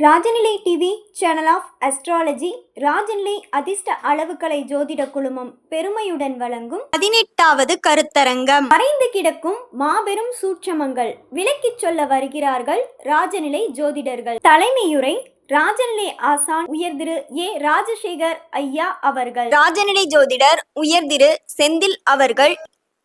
Rajanilai TV channel of astrology Rajanilai அதிர்ஷ்ட அளவுகளை ஜோதிட குழுமம் பெருமையுடன் வழங்கும் பதினெட்டாவது கருத்தரங்கம். மறைந்து கிடக்கும் மாபெரும் சூட்சமங்கள் விளக்கிச் சொல்ல வருகிறார்கள் ராஜநிலை ஜோதிடர்கள். தலைமையுரை ராஜநிலை ஆசான் உயர் திரு ஏ ராஜசேகர் ஐயா அவர்கள். ராஜநிலை ஜோதிடர் உயர்திரு செந்தில் அவர்கள்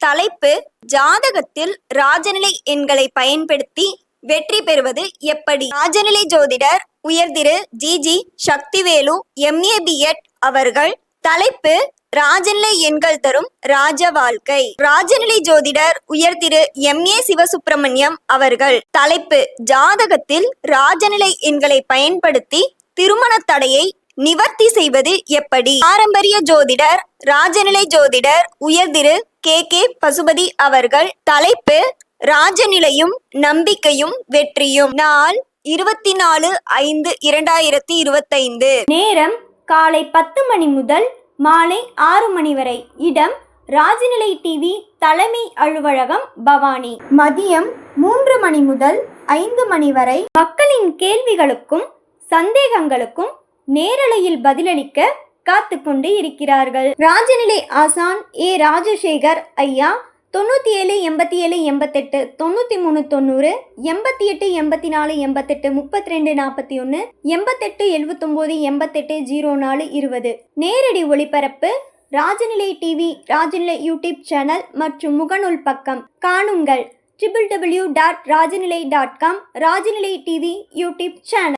தலைப்பு ஜாதகத்தில் ராஜநிலை எண்களை பயன்படுத்தி வெற்றி பெறுவது எப்படி? ராஜநிலை ஜோதிடர் உயர்திரு G. G. Sakthivelu MA BEd அவர்கள் தலைப்பு ராஜநிலை எண்கள் தரும் ராஜ வாழ்க்கை. ராஜநிலை ஜோதிடர் உயர்திரு ஏ. சிவசுப்பிரமணியம் அவர்கள் தலைப்பு ஜாதகத்தில் ராஜநிலை எண்களை பயன்படுத்தி திருமண தடையை நிவர்த்தி செய்வது எப்படி? பாரம்பரிய ஜோதிடர் ராஜநிலை ஜோதிடர் உயர்திரு கே. கே. பசுபதி அவர்கள் தலைப்பு ராஜநிலையும் நம்பிக்கையும் வெற்றியும். நாள் இருபத்தி நாலு ஐந்து இரண்டாயிரத்தி இருபத்தைந்து. நேரம் காலை பத்து மணி முதல் மாலை ஆறு மணி வரை. இடம் ராஜநிலை டிவி தலைமை அலுவலகம் பவானி. மதியம் மூன்று மணி முதல் ஐந்து மணி வரை. மக்களின் கேள்விகளுக்கும் சந்தேகங்களுக்கும் நேரலையில் பதிலளிக்க காத்து கொண்டு இருக்கிறார்கள். ராஜநிலை ஆசான் ஏ. ராஜசேகர் ஐயா தொண்ணூற்றி ஏழு எண்பத்தி ஏழு எண்பத்தெட்டு தொண்ணூற்றி மூணு தொண்ணூறு எண்பத்தி எட்டு எண்பத்தி நாலு எண்பத்தெட்டு முப்பத்தி ரெண்டு நாற்பத்தி ஒன்று எண்பத்தெட்டு எழுபத்தொம்போது எண்பத்தெட்டு ஜீரோ நாலு இருபது நேரடி ஒளிபரப்பு Rajanilai TV Rajanilai YouTube channel மற்றும் முகநூல் பக்கம். காணுங்கள். Triple W dot Rajanilai dot com Rajanilai TV YouTube channel.